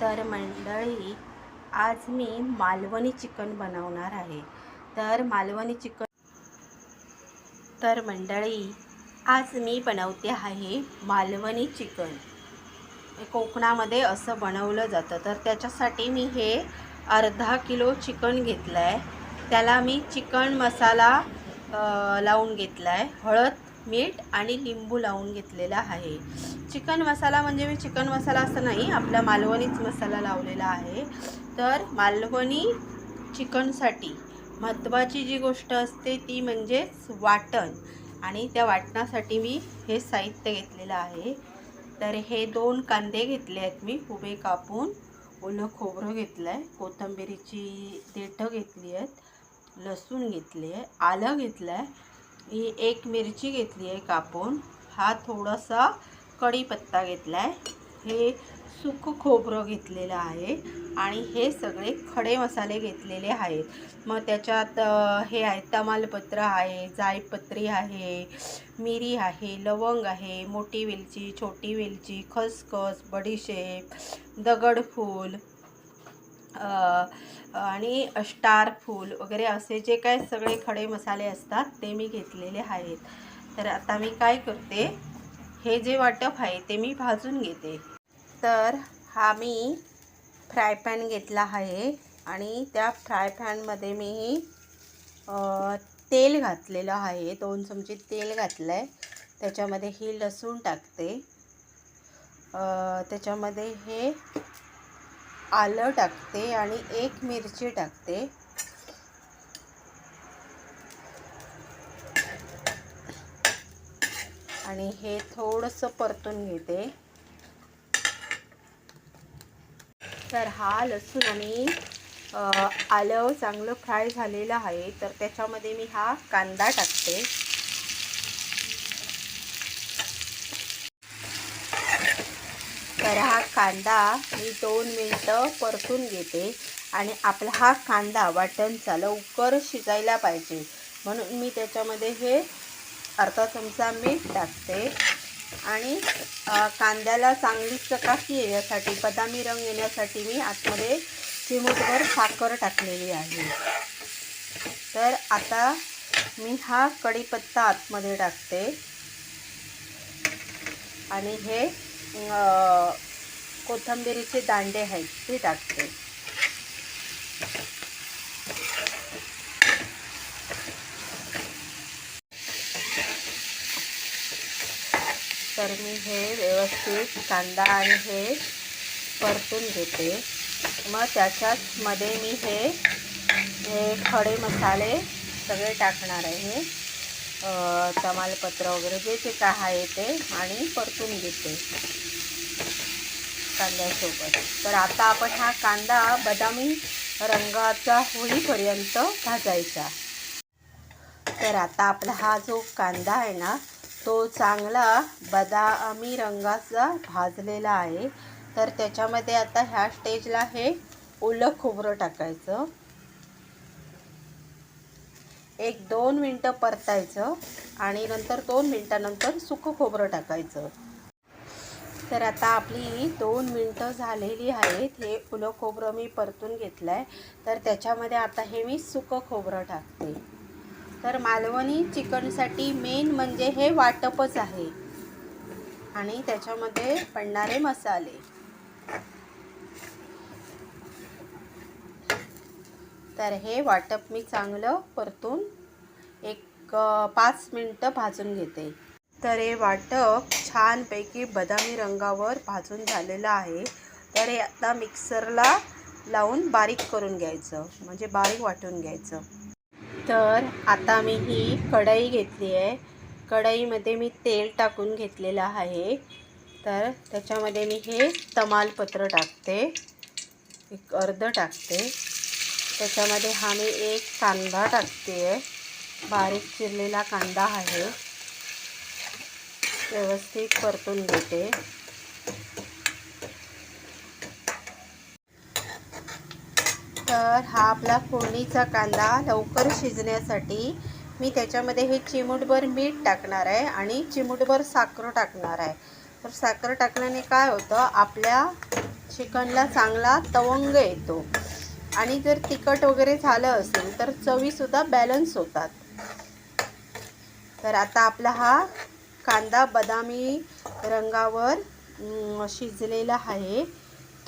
तर मंडळी आज मी मालवणी चिकन बनवणार आहे. तर मालवणी चिकन तर मंडळी आज मी बनवते आहे मालवणी चिकन. कोकणामध्ये असं बनवलं जातं. तर त्याच्यासाठी मी हे अर्धा किलो चिकन घेतलं आहे त्याला मी चिकन मसाला लावून घेतला आहे हळद मीठ आणि लिंबू लावून घेतलेला आहे. चिकन मसाला म्हणजे मी चिकन मसाला असं नाही आपला मालवणीच मसाला लावलेला आहे. तर मालवणी चिकनसाठी महत्त्वाची जी गोष्ट असते ती म्हणजेच वाटण. आणि त्या वाटणासाठी मी हे साहित्य घेतलेलं आहे. तर हे दोन कांदे घेतले आहेत मी उभे कापून. ओलं खोबरं घेतलं आहे कोथिंबिरीची देठं घेतली आहेत लसूण घेतली आहे आलं घेतलं आहे ही एक मिरची घेतली आहे कापून. हा थोडासा कढीपत्ता घेतला आहे हे सुकं खोबरं घेतलेलं आहे आणि हे सगळे खडे मसाले घेतलेले आहेत. मग त्याच्यात हे आहे तमालपत्र आहे जायपत्री आहे मिरी आहे लवंग आहे मोठी वेलची छोटी वेलची खसखस बडीशेप दगडफूल आणि स्टार फूल वगैरे असे जे काय सगळे खडे मसाले असतात ते मी घेतलेले आहेत. तर आता मी काय करते हे जे वाटप आहे ते मी भाजून घेते. तर हा मी फ्राय पॅन घेतला आहे आणि त्या फ्राय पॅनमध्ये मी तेल घातलेलं आहे. दोन चमचे तेल घातलं आहे त्याच्यामध्ये ही लसूण टाकते. त्याच्यामध्ये हे आलं टाकते आणि एक मिरची टाकते. आणि हे थोडंसं परतून घेते. तर हा लसूण आणि आलं चांगलं फ्राय झालेलं आहे. तर त्याच्यामध्ये मी हा कांदा टाकते. तर हा कांदा मी दोन मिनटं परतून घेते आणि आपला हा कांदा वाटणचा लवकर शिजायला पाहिजे. म्हणून मी त्याच्यामध्ये हे अर्धा चमचा मीठ टाकते. आणि कांद्याला चांगली चकाकी येण्यासाठी बदामी रंग येण्यासाठी मी आतमध्ये चिमूटभर साखर टाकलेली आहे. तर आता मी हा कढीपत्ता आतमध्ये टाकते. आणि हे कोथिंबिरीचे दांडे आहेत ते टाकते. तर मी हे व्यवस्थित कांदा आणि हे परतून घेते. मग त्याच्यामध्ये मी हे खडे मसाले सगळे टाकणार आहे. तमालपत्र वगैरे जे जे काय आहे ते आणि परतून घेते. कांद्यासोबत. तर आता आपण हा कांदा बदामी रंगाचा होईपर्यंत भाजायचा. तर आता आपला हा जो कांदा आहे ना तो चांगला बदामी रंगाचा भाजलेला आहे. तर त्याच्यामध्ये आता ह्या स्टेजला हे ओलं खोबरं टाकायचं. एक दोन मिनटं परतायचं आणि नंतर दोन मिनटानंतर सुकं खोबरं टाकायचं. तर आता आपली दोन मिनटं झालेली आहेत. हे फुलं खोबरं मी परतून घेतलं आहे तर त्याच्यामध्ये आता हे मी सुकं खोबरं टाकते. तर मालवणी चिकनसाठी मेन म्हणजे हे वाटपच आहे. आणि त्याच्यामध्ये पडणारे मसाले. तर हे वाटप मी चांगलं परतून एक पाच मिनटं भाजून घेते. तर हे वाटप छानपैकी बदामी रंगावर भाजून झालेलं आहे. तर हे आता मिक्सरला लावून बारीक करून घ्यायचं. म्हणजे बारीक वाटून घ्यायचं. तर आता मी ही कढई घेतली आहे. कढईमध्ये मी तेल टाकून घेतलेलं आहे. तर त्याच्यामध्ये मी हे तमालपत्र टाकते. एक अर्ध टाकते. त्याच्यामध्ये हा मी एक कांदा टाकते. आहे बारीक चिरलेला कांदा आहे. व्यवस्थित परतून घेते. तर हा आपला फोडणीचा कांदा लवकर शिजण्यासाठी मी त्याच्यामध्ये हे चिमूटभर मीठ टाकणार आहे आणि चिमूटभर साखर टाकणार आहे. तर साखर टाकल्याने काय होतं? आपल्या चिकनला चांगला तवंग येतो. आणि जर तिखट वगैरे झालं असेल तर चवीसुद्धा बॅलन्स होतात. तर आता आपला हा कांदा बदामी रंगावर शिजलेला आहे.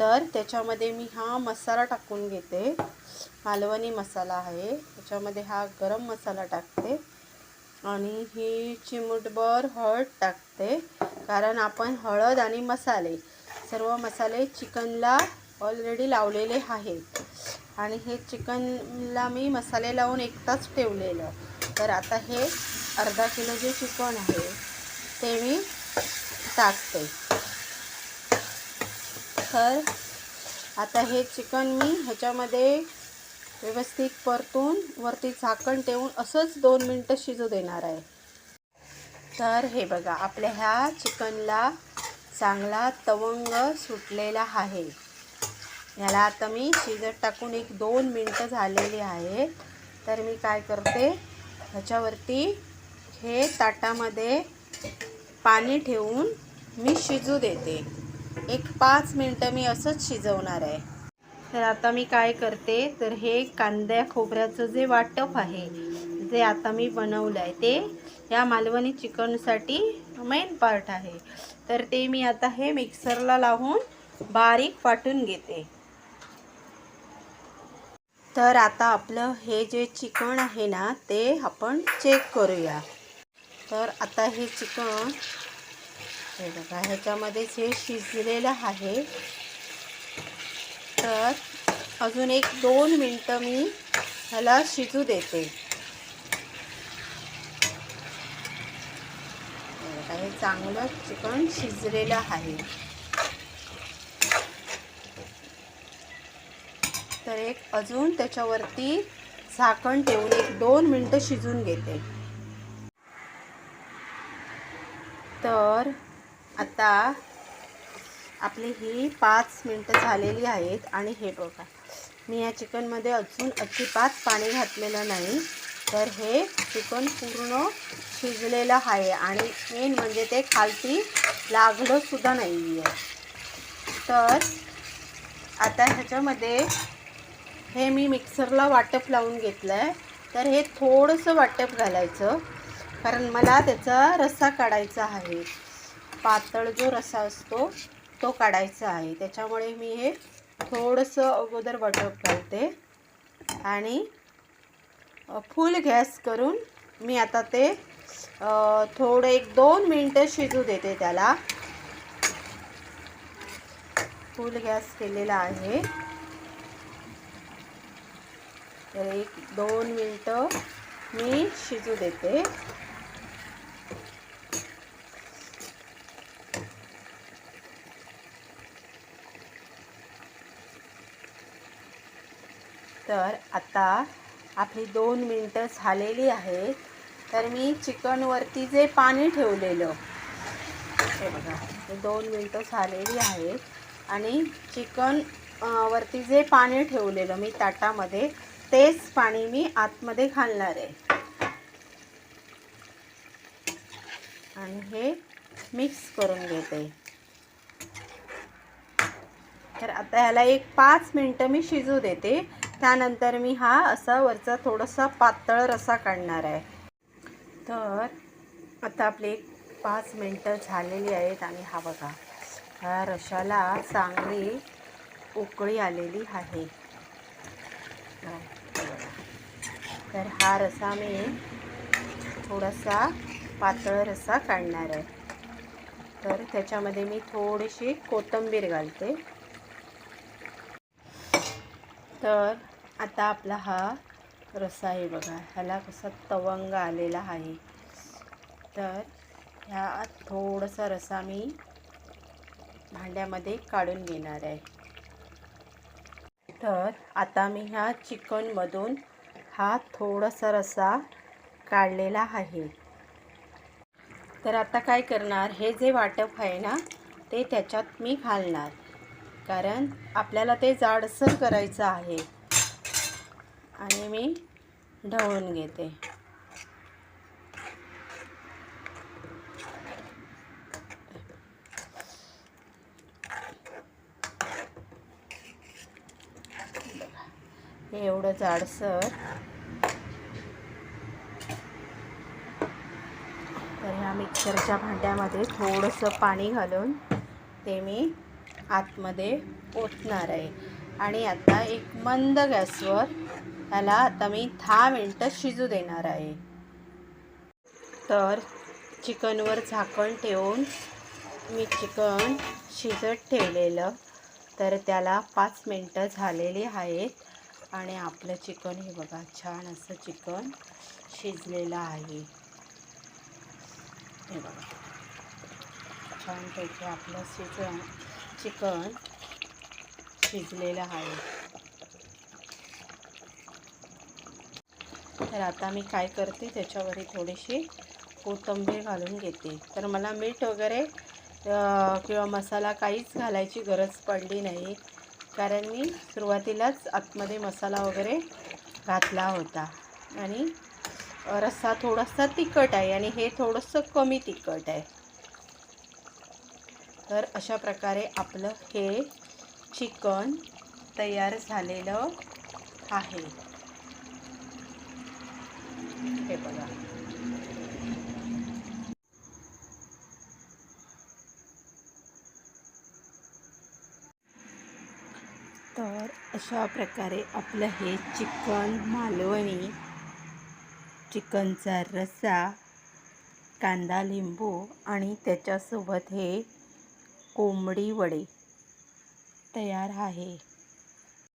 तर त्याच्यामध्ये मी हा मसाला टाकून घेते. मालवणी मसाला आहे. त्याच्यामध्ये हा गरम मसाला टाकते. आणि ही चिमूटभर हळद टाकते. कारण आपण हळद आणि मसाले सर्व मसाले चिकनला ऑलरेडी लावलेले आहेत. आणि हे चिकनला मी मसाले लावून एकटाच ठेवलेलं. तर आता हे अर्धा किलो जे चिकन आहे ते मी टाकते. तर आता हे चिकन मी ह्याच्यामध्ये व्यवस्थित परतून वरती झाकण ठेवून असंच दोन मिनटं शिजू देणार आहे. तर हे बघा आपल्या ह्या चिकनला चांगला तवंग सुटलेला आहे. याला आता मी शिजत टाकून एक दोन मिनटं झालेली आहे. तर मी काय करते ह्याच्यावरती हे ताटामध्ये पाणी ठेवून मी शिजू देते. एक पाच मिनटं मी असंच शिजवणार आहे. तर आता मी काय करते तर हे कांद्या खोबऱ्याचं जे वाटप आहे जे आता मी बनवलं आहे ते या मालवणी चिकनसाठी मेन पार्ट आहे. तर ते मी आता हे मिक्सरला लावून बारीक वाटून घेते. तर आता आपलं हे जे चिकन आहे ना ते आपण चेक करूया. तर आता हे चिकन हे बघा ह्याच्यामध्येच हे शिजलेलं आहे. तर अजून एक दोन मिनटं मी ह्याला शिजू देते. हे हे चांगलं चिकन शिजलेलं आहे. तर एक अजून त्याच्यावरती झाकण ठेवून एक दोन मिनटं शिजून घेते. तर आता आपली ही पाच मिनटं झालेली आहेत आणि हे बघा मी या चिकनमध्ये अजून अजिबात पाणी घातलेलं नाही तर हे चिकन पूर्ण शिजलेलं आहे आणि मेन म्हणजे ते खालती लागलंसुद्धा नाही आहे तर आता ह्याच्यामध्ये हे मी मिक्सरला वाटप लावून घेतलं आहे तर हे थोडंसं वाटप घालायचं. कारण मला त्याचा रस्सा काढायचा आहे. पातळ जो रस्सा असतो तो काढायचा आहे. त्याच्यामुळे मी हे थोडंसं अगोदर वाटप घालते आणि फुल गॅस करून मी आता ते थोडे थोडं एक दोन मिनटं शिजू देते त्याला. फुल गॅस केलेला आहे. तर एक दोन मिनटं मी शिजू देते. तर आता आपली दोन मिनटं झालेली आहेत. तर मी चिकनवरती जे पाणी ठेवलेलं हे बघा हे दोन मिनटं झालेली आहेत. आणि चिकन वरती जे पाणी ठेवलेलं मी ताटामध्ये तेच पाणी मी आतमध्ये घालणार आहे. आणि हे मिक्स करून घेते. तर आता ह्याला एक पाच मिनटं मी शिजू देते. त्यानंतर मी हा असा वरचा थोडासा पातळ रसा काढणार आहे. तर आता आपले एक पाच मिनटं झालेली आहेत आणि हा बघा ह्या रशाला चांगली उकळी आलेली आहे. तर हा रसा मी थोडासा पातळ रसा काढणार आहे. तर त्याच्यामध्ये मी थोडीशी कोथिंबीर घालते. तर आता आपला हा रस्सा आहे बघा. ह्याला कसा तवंग आलेला आहे. तर ह्या थोडासा रसा मी भांड्यामध्ये काढून घेणार आहे. तर आता मी ह्या चिकनमधून हा थोडासा रसा काढलेला आहे. तर आता काय करणार हे जे वाटप आहे ना ते त्याच्यात मी घालणार. कारण आपल्याला ते जाडसर करायचं आहे. आणि मी ढवळून घेते. एवढं जाडसर. तर ह्या मिक्सरच्या भांड्यामध्ये थोडंसं पाणी घालून ते मी आतमध्ये ओतणार आहे. आणि आता एक मंद गॅसवर ह्याला आता मी दहा मिनटं शिजू देणार आहे. तर चिकनवर झाकण ठेवून मी चिकन शिजत ठेवलेलं. तर त्याला पाच मिनटं झालेली आहेत. आणि आपलं चिकन हे बघा छान असं चिकन शिजलेलं आहे. हे बघा. छानपैकी आपलं शिजन चिकन शिजलेलं आहे. तर आता मी काय करते त्याच्यावरही थोडीशी कोथंबीर घालून घेते. तर मला मीठ वगैरे किंवा मसाला काहीच घालायची गरज पडली नाही. कारण मी सुरुवातीलाच आतमध्ये मसाला वगैरे घातला होता. आणि रस्सा थोडासा तिखट आहे आणि हे थोडंसं कमी तिखट आहे. तर अशा प्रकारे आपलं हे चिकन तयार झालेलं आहे. हे बघा. तर अशा प्रकारे आपलं हे चिकन मालवणी चिकनचा रस्सा कांदा लिंबू आणि त्याच्यासोबत हे कोंबडी वडे तयार आहे.